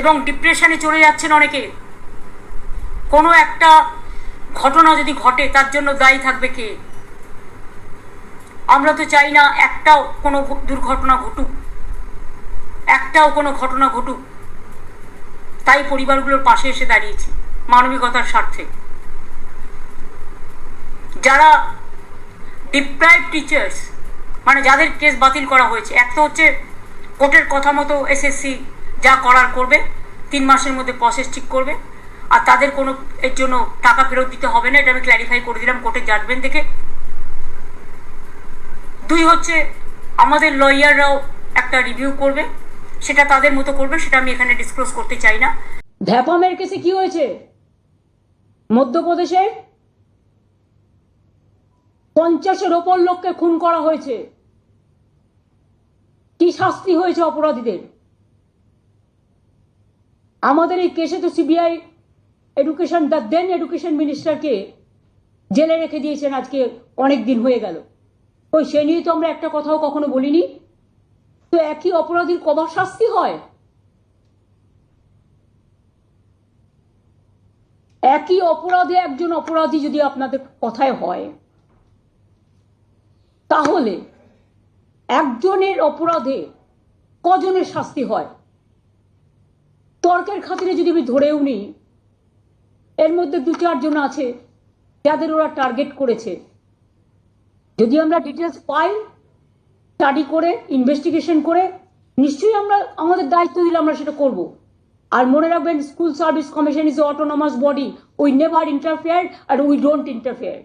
এবং ডিপ্রেশনে চলে যাচ্ছেন অনেকে। কোনো একটা ঘটনা যদি ঘটে, তার জন্য দায়ী থাকবে কে? আমরা তো চাই না একটাও কোনো দুর্ঘটনা ঘটুক। একটাও কোনো ঘটনা ঘটুক। তাই পরিবারগুলোর পাশে এসে দাঁড়িয়েছি, মানবিকতার স্বার্থে। যারা ডিপ্রাইভ টিচার্স মানে যাদের কেস বাতিল করা হয়েছে, এক তো হচ্ছে কোর্টের কথা মতো এসএসসি যা করার করবে, তিন মাসের মধ্যে প্রসেস ঠিক করবে, আর তাদের কোনো এর জন্য টাকা ফেরত দিতে হবে না, এটা আমি ক্ল্যারিফাই করে দিলাম কোর্টের জাজমেন্ট দেখে। দুই হচ্ছে, আমাদের লয়াররাও একটা রিভিউ করবে, সেটা তাদের মতো করবে, সেটা আমি এখানে ডিসক্লোজ করতে চাই না। ভ্যাপামের কেসে কি হয়েছে? মধ্যপ্রদেশে পঞ্চাশের ওপর লোককে খুন করা হয়েছে। কি শাস্তি হয়েছে অপরাধীদের? আমাদের এই কেসে তো CBI education the then education মিনিস্টারকে জেলে রেখে দিয়েছেন আজকে অনেক দিন হয়ে গেল। ওই সে নিয়ে তো আমরা একটা কথাও কখনো বলিনি। তো একই অপরাধীর কবার শাস্তি হয়? একই অপরাধে একজন অপরাধী যদি আপনাদের কথায় হয়, তাহলে একজনের অপরাধে কজনের শাস্তি হয়? তর্কের খাতিরে যদি আমি ধরেও নিই, এর মধ্যে দু চারজন আছে যাদের ওরা টার্গেট করেছে। যদি আমরা ডিটেলস পাই স্টাডি করে ইনভেস্টিগেশন করে, নিশ্চয়ই আমরা, আমাদের দায়িত্ব দিলে আমরা সেটা করব। আর মনে রাখবেন school service commission is autonomous body we never interfere R we don't interfere